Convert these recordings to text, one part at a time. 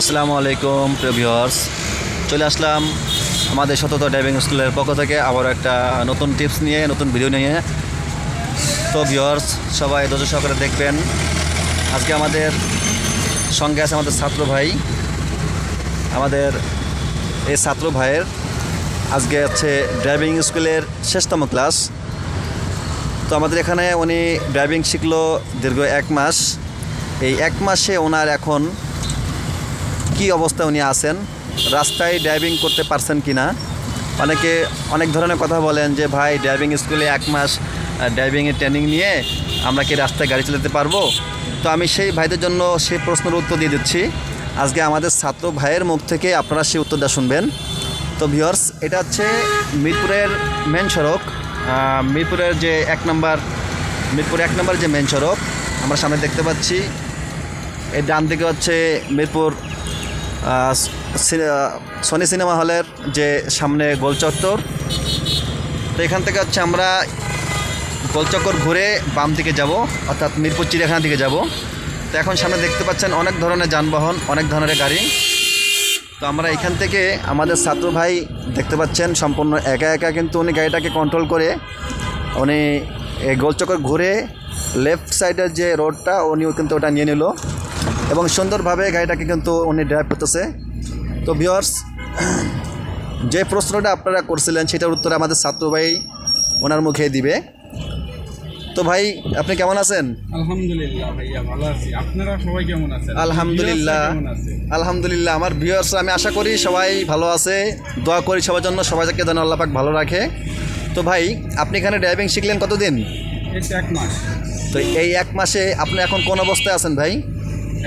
আসসালামু আলাইকুম, প্রিয় ভিউয়ার্স। চলে আসলাম আমাদের শতত ড্রাইভিং স্কুলের পক্ষ থেকে আবার একটা নতুন টিপস নিয়ে, নতুন ভিডিও নিয়ে। তো ভিউয়ার্স, সবাই ধৈর্য সহকারে দেখবেন। আজকে আমাদের সঙ্গে আছে আমাদের ছাত্র ভাই। আমাদের এই ছাত্র ভাইয়ের আজকে হচ্ছে ড্রাইভিং স্কুলের শেষতম ক্লাস তো আমাদের এখানে উনি ড্রাইভিং শিখলো দীর্ঘ এক মাস। এই এক মাসে ওনার এখন কি অবস্থায় উনি আছেন, রাস্তায় ড্রাইভিং করতে পারছেন কি না অনেকে অনেক ধরনের কথা বলেন যে, ভাই ড্রাইভিং স্কুলে এক মাস ড্রাইভিংয়ের ট্রেনিং নিয়ে আমরা কি রাস্তায় গাড়ি চালাতে পারব? তো আমি সেই ভাইদের জন্য সেই প্রশ্নের উত্তর দিয়ে দিচ্ছি। আজকে আমাদের ছাত্র ভাইয়ের মুখ থেকে আপনারা সেই উত্তরটা শুনবেন। তো ভিওর্স এটা হচ্ছে মিরপুরের মেন সড়ক। মিরপুরের যে এক নম্বর, মিরপুর এক নম্বর যে মেন সড়ক, আমরা সামনে দেখতে পাচ্ছি। এর ডান দিকে হচ্ছে মিরপুর সনি সিনেমা হলের যে সামনে গোলচত্বর, তো এখান থেকে হচ্ছে আমরা গোলচক্কর ঘুরে বাম দিকে যাব, অর্থাৎ মিরপুর চিড়িয়াখানা দিকে যাব। তো এখন সামনে দেখতে পাচ্ছেন অনেক ধরনের যানবাহন, অনেক ধরনের গাড়ি। তো আমরা এখান থেকে আমাদের ছাত্র ভাই দেখতে পাচ্ছেন সম্পূর্ণ একা একা কিন্তু উনি গাড়িটাকে কন্ট্রোল করে, উনি গোলচক্কর ঘুরে লেফট সাইডের যে রোডটা উনি কিন্তু ওটা নিয়ে নিল। এবং সুন্দরভাবে গাড়িটাকে কিন্তু উনি ড্রাইভ করতেছে। তো ভিওর্স যে প্রশ্নটা আপনারা করছিলেন সেটার উত্তর আমাদের ছাত্র ভাই ওনার মুখে দিবে। তো ভাই আপনি কেমন আছেন? আলহামদুলিল্লাহ ভাইয়া ভালো আছি। আপনারা সবাই কেমন আছেন? আলহামদুলিল্লাহ। আমার ভিউয়ার্স আমি আশা করি সবাই ভালো আছে। দোয়া করি সবার জন্য সবাইকে যেন আল্লাহ পাক ভালো রাখে। তো ভাই আপনি এখানে ড্রাইভিং শিখলেন কতদিন? এক মাস। তো এই এক মাসে আপনি এখন কোন অবস্থায় আছেন ভাই?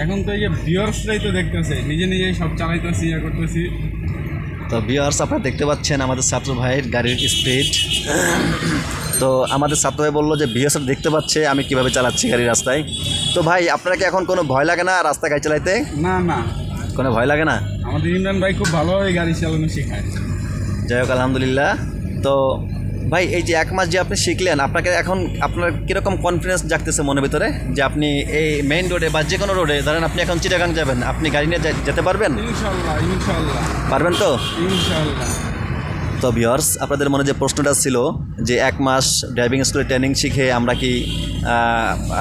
এখন তো এই যে ভিউয়ার্সরাই তো দেখতেছে নিজে নিজেই সব চালাইতেছি ইয়ে করতেছি। তো ভিউয়ার্স আপনারা দেখতে পাচ্ছেন আমাদের ছাত্র ভাইয়ের গাড়ির স্পিড তো আমাদের ছাত্র ভাই বলল যে ভিউয়ার্স দেখতে পাচ্ছে আমি কীভাবে চালাচ্ছি গাড়ি রাস্তায়। তো ভাই আপনারা কি এখন কোনো ভয় লাগে না রাস্তায় গাড়ি চালাইতে? না না। কোনো ভয় লাগে না? আমাদের ইমরান ভাই খুব ভালোভাবে গাড়ি চালানো শেখায়। যাই হোক আলহামদুলিল্লাহ। তো ভাই এই যে এক মাস যে আপনি শিখলেন আপনাকে এখন আপনার কীরকম কনফিডেন্স জাগতেছে মনের ভিতরে? যে আপনি এই মেইন রোডে বা যে কোনো রোডে ধরেন আপনি এখন চিটাগাং যাবেন আপনি গাড়ি নিয়ে যেতে পারবেন? পারবেন তো? তো ভিওর্স আপনাদের মনে যে প্রশ্নটা ছিল যে এক মাস ড্রাইভিং স্কুলে ট্রেনিং শিখে আমরা কি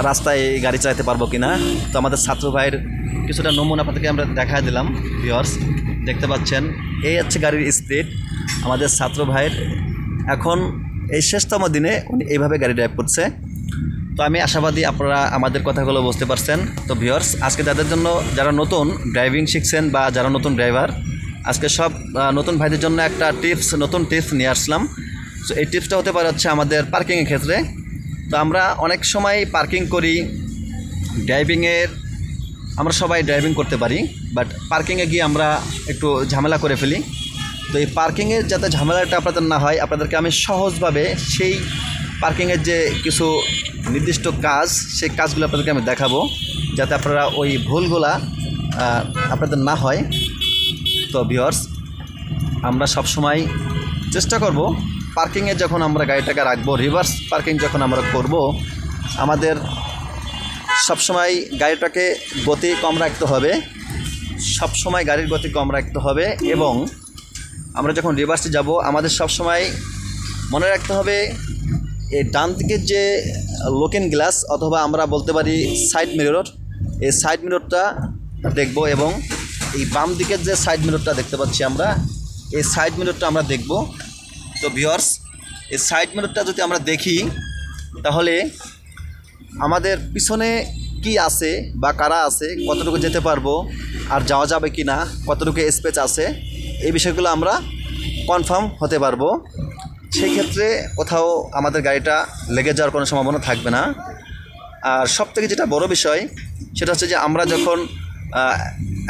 রাস্তায় গাড়ি চালাতে পারব কি না তো আমাদের ছাত্র ভাইয়ের কিছুটা নমুনা আপনাদেরকে আমরা দেখা দিলাম ভিওর্স দেখতে পাচ্ছেন এই হচ্ছে গাড়ির স্পিড আমাদের ছাত্র ভাইয়ের এখন এই শেষতম দিনে উনি এইভাবে গাড়ি ড্রাইভ করছে। তো আমি আশাবাদী আপনারা আমাদের কথাগুলো বুঝতে পারছেন। তো ভিওর্স আজকে যাদের জন্য যারা নতুন ড্রাইভিং শিখছেন বা যারা নতুন ড্রাইভার আজকে সব নতুন ভাইদের জন্য একটা টিপস নতুন টিপস নিয়ে আসলাম। তো এই টিপসটা হতে পারে হচ্ছে আমাদের পার্কিংয়ের ক্ষেত্রে। তো আমরা অনেক সময় পার্কিং করি ড্রাইভিংয়ের আমরা সবাই ড্রাইভিং করতে পারি বাট পার্কিংয়ে গিয়ে আমরা একটু ঝামেলা করে ফেলি। তো এই পার্কিংয়ের যাতে ঝামেলাটা আপনাদের না হয়, আপনাদেরকে আমি সহজভাবে সেই পার্কিংয়ের যে কিছু নির্দিষ্ট কাজ, সেই কাজগুলো আপনাদেরকে আমি দেখাবো, যাতে আপনারা ওই ভুলগুলা আপনাদের না হয়। তো ভিওর্স আমরা সব সময় চেষ্টা করব পার্কিংয়ে যখন আমরা গাড়িটাকে রাখব রিভার্স পার্কিং যখন আমরা করব, আমাদের সবসময় গাড়িটাকে গতি কম রাখতে হবে, সবসময় গাড়ির গতি কম রাখতে হবে এবং আমরা যখন রিভার্সে যাব, আমাদের সব সময় মনে রাখতে হবে, এই ডান দিকের যে লোকেন গ্লাস অথবা আমরা বলতে পারি সাইড মিরর এই সাইড মিররটা দেখব এবং এই বাম দিকের যে সাইড মিররটা দেখতে পাচ্ছি আমরা, এই সাইড মিররটা আমরা দেখব। তো ভিওর্স এই সাইড মিররটা যদি আমরা দেখি, তাহলে আমাদের পিছনে কি আছে বা কারা আছে, কতটুকু যেতে পারব, আর যাওয়া যাবে কি না কতটুকু স্পেস আছে এই বিষয়গুলো আমরা কনফার্ম হতে পারব। সেই ক্ষেত্রে কোথাও আমাদের গাড়িটা লেগে যাওয়ার কোনো সম্ভাবনা থাকবে না। আর সব থেকে যেটা বড় বিষয়, সেটা হচ্ছে যে আমরা যখন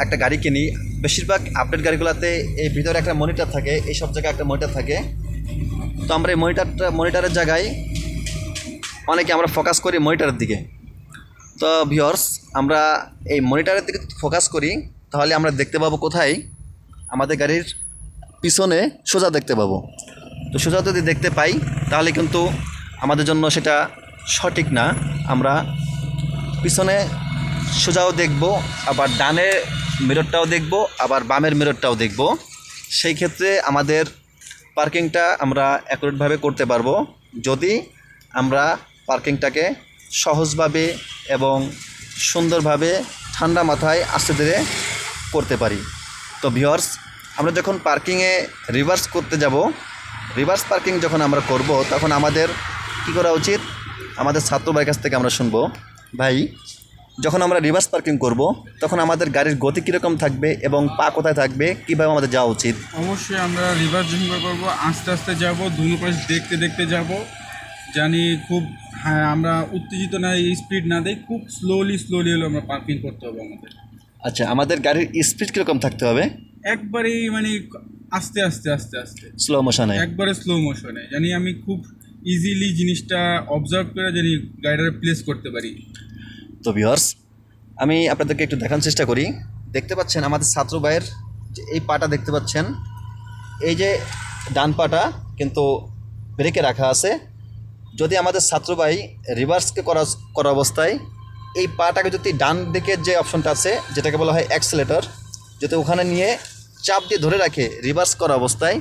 একটা গাড়ি কিনি, বেশিরভাগ আপডেট গাড়িগুলোতে এই ভিতরে একটা মনিটর থাকে, এই সব জায়গায় একটা মনিটর থাকে। তো আমরা এই মনিটরটা মনিটরের জায়গায় অনেকে আমরা ফোকাস করি মনিটরের দিকে। তো ভিওর্স আমরা এই মনিটরের দিকে ফোকাস করি, তাহলে আমরা দেখতে পাবো কোথায় আমাদের গাড়ির পিছনে সোজা দেখতে পাবো। তো সোজা যদি দেখতে পাই, তাহলে কিন্তু আমাদের জন্য সেটা সঠিক না। আমরা পিছনে সোজাও দেখব, আবার ডানে মিররটাও দেখব, আবার বামের মিররটাও দেখব। সেই ক্ষেত্রে আমাদের পার্কিংটা আমরা অ্যাকুরেটভাবে করতে পারব। যদি আমরা পার্কিংটাকে সহজভাবে এবং সুন্দরভাবে ঠান্ডা মাথায় আস্তে ধীরে করতে পারি। তো ভিওর্স আমরা যখন পার্কিংয়ে রিভার্স করতে যাব রিভার্স পার্কিং যখন আমরা করব, তখন আমাদের কী করা উচিত? আমাদের ছাত্র ভাইয়ের কাছ থেকে আমরা শুনব, ভাই, যখন আমরা রিভার্স পার্কিং করব, তখন আমাদের গাড়ির গতি কীরকম থাকবে এবং পা কোথায় থাকবে? কীভাবে আমাদের যাওয়া উচিত? অবশ্যই আমরা রিভার্স যখন করব, আস্তে আস্তে যাব দুনো পাশ দেখতে দেখতে যাব, জানি খুব হ্যাঁ আমরা উত্তেজিত না স্পিড না দেই, খুব স্লোলি স্লোলি হলো আমরা পার্কিং করতে হবে আমাদের। আচ্ছা আমাদের গাড়ির স্পিড কীরকম থাকতে হবে? একবারেই মানে আস্তে আস্তে আস্তে আস্তে। স্লো মোশনে একবারে স্লো মোশনে জানি আমি খুব ইজিলি জিনিসটা অবজার্ভ করে জানি গাড়িটা প্লেস করতে পারি। তো ভিওর্স আমি আপনাদেরকে একটু দেখানোর চেষ্টা করি। দেখতে পাচ্ছেন আমাদের ছাত্র ভাইয়ের যে এই পাটা দেখতে পাচ্ছেন। এই যে ডান পাটা কিন্তু ব্রেকে রাখা আছে। যদি আমাদের ছাত্র ভাই রিভার্সকে করা করা অবস্থায় এই পাটাকে যদি ডান দিকের যে অপশনটা আছে, যেটাকে বলা হয় অ্যাক্সেলেটর যদি ওখানে নিয়ে চাপ দিয়ে ধরে রাখে রিভার্স করা অবস্থায়,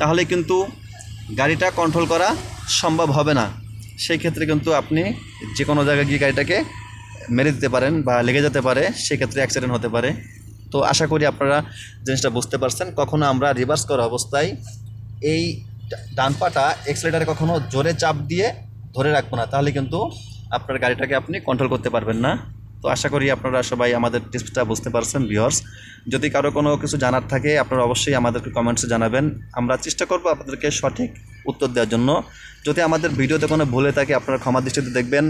তাহলে কিন্তু গাড়িটা কন্ট্রোল করা সম্ভব হবে না। সেই ক্ষেত্রে কিন্তু আপনি যে কোনো জায়গায় গিয়ে গাড়িটাকে মেরে দিতে পারেন বা লেগে যেতে পারে সেক্ষেত্রে অ্যাক্সিডেন্ট হতে পারে। তো আশা করি আপনারা জিনিসটা বুঝতে পারছেন। কখনো আমরা রিভার্স করা অবস্থায় এই ডান পাটা এক্সেলেটারে কখনো জোরে চাপ দিয়ে ধরে রাখব না। তাহলে কিন্তু আপনার গাড়িটাকে আপনি কন্ট্রোল করতে পারবেন না। তো আশা করি আপনারা সবাই আমাদের টিপসটা বুঝতে পারছেন ভিওর্স যদি কারও কোনো কিছু জানার থাকে আপনারা অবশ্যই আমাদেরকে কমেন্টসে জানাবেন। আমরা চেষ্টা করব আপনাদেরকে সঠিক উত্তর দেওয়ার জন্য। যদি আমাদের ভিডিওতে কোনো ভুলে থাকে আপনারা ক্ষমা দৃষ্টিতে দেখবেন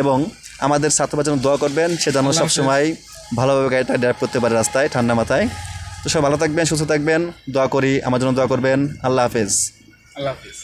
এবং আমাদের ছাত্রবার জন্য দোয়া করবেন। সে যেন সবসময় ভালোভাবে গাড়িটা ড্রাইভ করতে পারে রাস্তায় ঠান্ডা মাথায়। তো সব ভালো থাকবেন সুস্থ থাকবেন। দোয়া করি আমার জন্য দোয়া করবেন। আল্লাহ হাফেজ। আল্লাহ হাফিজ।